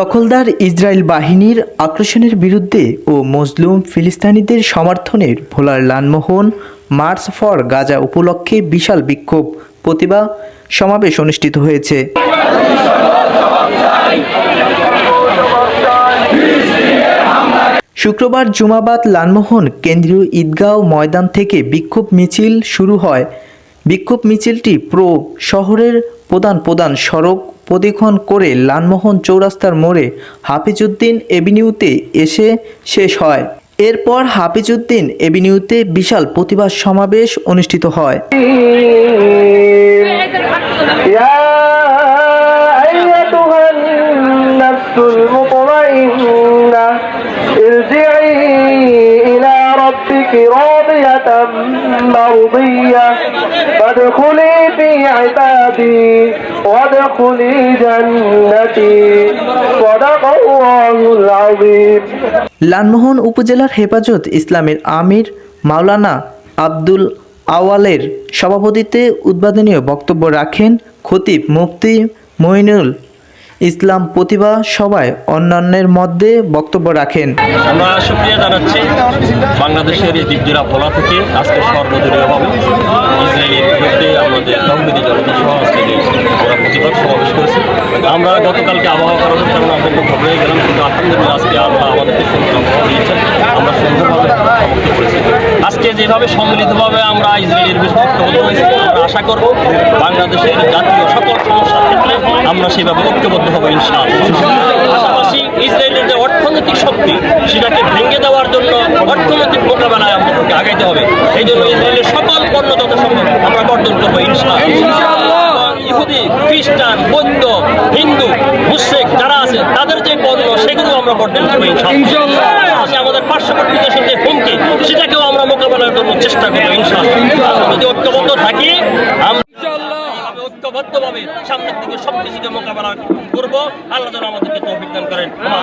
দখলদার ইসরায়েল বাহিনীর আক্রোশনের বিরুদ্ধে ও মজলুম ফিলিস্তানিদের সমর্থনের ভোলার লালমোহন মার্চ ফর গাজা উপলক্ষে বিশাল বিক্ষোভ প্রতিভা সমাবেশ অনুষ্ঠিত হয়েছে। শুক্রবার জুমাবাদ লালমোহন কেন্দ্রীয় ঈদগাঁও ময়দান থেকে বিক্ষোভ মিছিল শুরু হয়। বিক্ষোভ মিছিলটি প্রো শহরের প্রধান প্রধান সড়ক প্রদক্ষিণ করে লালমোহন চৌরাস্তার মোড়ে হাফিজউদ্দিন এভিনিউতে এসে শেষ হয় এরপর হাফিজউদ্দিন এভিনিউতে বিশাল প্রতিবাদ সমাবেশ অনুষ্ঠিত হয় يا أيتها النفس المطمئنة ارجعي إلى ربك راضية مرضية فادخلي في عبادي وادخلي جنتي صدق الله العظيم লালমোহন উপজেলার হেফাজত ইসলামের আমির মাওলানা আব্দুল আওয়ালের সভাপতিত্বে উদ্বোধনীয় বক্তব্য রাখেন খতিব মুফতি মইনুল ইসলাম প্রতিভা সভায় অন্যান্যের মধ্যে বক্তব্য রাখেন আমরা সুক্রিয়া জানাচ্ছি বাংলাদেশের এই দ্বীপজোড়া ভোলা থেকে আজকে সর্বদলীয়ভাবে ইসরায়েলের বিরুদ্ধে আমাদের জনতা যে ওরা প্রতিবাদ সমাবেশ করেছে। আমরা গতকালকে আবহাওয়া কারণে আমরা একটু ঘবড়ে গেলাম, কিন্তু আলহামদুলিল্লাহ আজকে আল্লাহ আমাদেরকে সুন্দর দিয়েছেন আমরা সুন্দরভাবে সমাপ্ত করেছি। আজকে যেভাবে সম্মিলিতভাবে আমরা ইসরায়েলের বিরুদ্ধে হয়েছি আমরা আশা করব বাংলাদেশের জাতীয় সকল সমস্যার ক্ষেত্রে আমরা সেভাবে ঐক্যবদ্ধ হব ইনশাআল্লাহ। পাশাপাশি ইসরায়েলের যে অর্থনৈতিক শক্তি সেটাকে ভেঙে দেওয়ার জন্য অর্থনৈতিক মোকাবেলায় আমাদেরকে আগাইতে হবে। এই জন্য ইসরায়েলের সকল পণ্য যত সম্ভব আমরা বর্জন করব ইনশাআল্লাহ। ইহুদি খ্রিস্টান বৌদ্ধ হিন্দু মুসলিক যারা আছে তাদের যে পণ্য সেগুলো আমরা বর্জন করব ইনশাআল্লাহ। পাশাপাশি আমাদের পার্শ্ববর্তী দেশের যে হুমকি সেটাকেও আমরা মোকাবেলার জন্য চেষ্টা করব ইনশাআল্লাহ। যদি ঐক্যবদ্ধ থাকি আমরা ঐক্যবদ্ধভাবে সামনের দিকে সব কিছুকে মোকাবেলা করব। আল্লাহ যেন আমাদেরকে তৌফিক দান করেন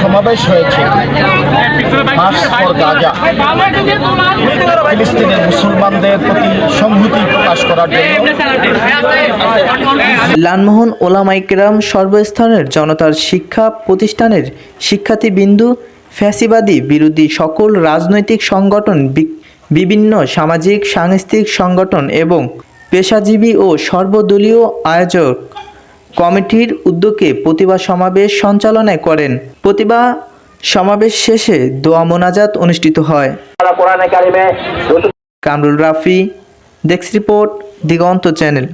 সমাবেশ হয়েছে। ফিলিস্তিনের মুসলমানদের প্রতি সংহতি প্রকাশ করার জন্য। লালমোহন ওলামাইকেরাম সর্বস্থানের জনতার শিক্ষা প্রতিষ্ঠানের শিক্ষার্থীবিন্দু, ফ্যাসিবাদী বিরোধী সকল রাজনৈতিক সংগঠন বিভিন্ন সামাজিক, সাংস্কৃতিক সংগঠন এবং পেশাজীবী ও সর্বদলীয় আয়োজক কমিটির উদ্যোগে প্রতিভা সমাবেশ সঞ্চালনা করেন। প্রতিভা সমাবেশ শেষে দোয়া মোনাজাত অনুষ্ঠিত হয়। Kamrul Rafi desk report Diganta channel.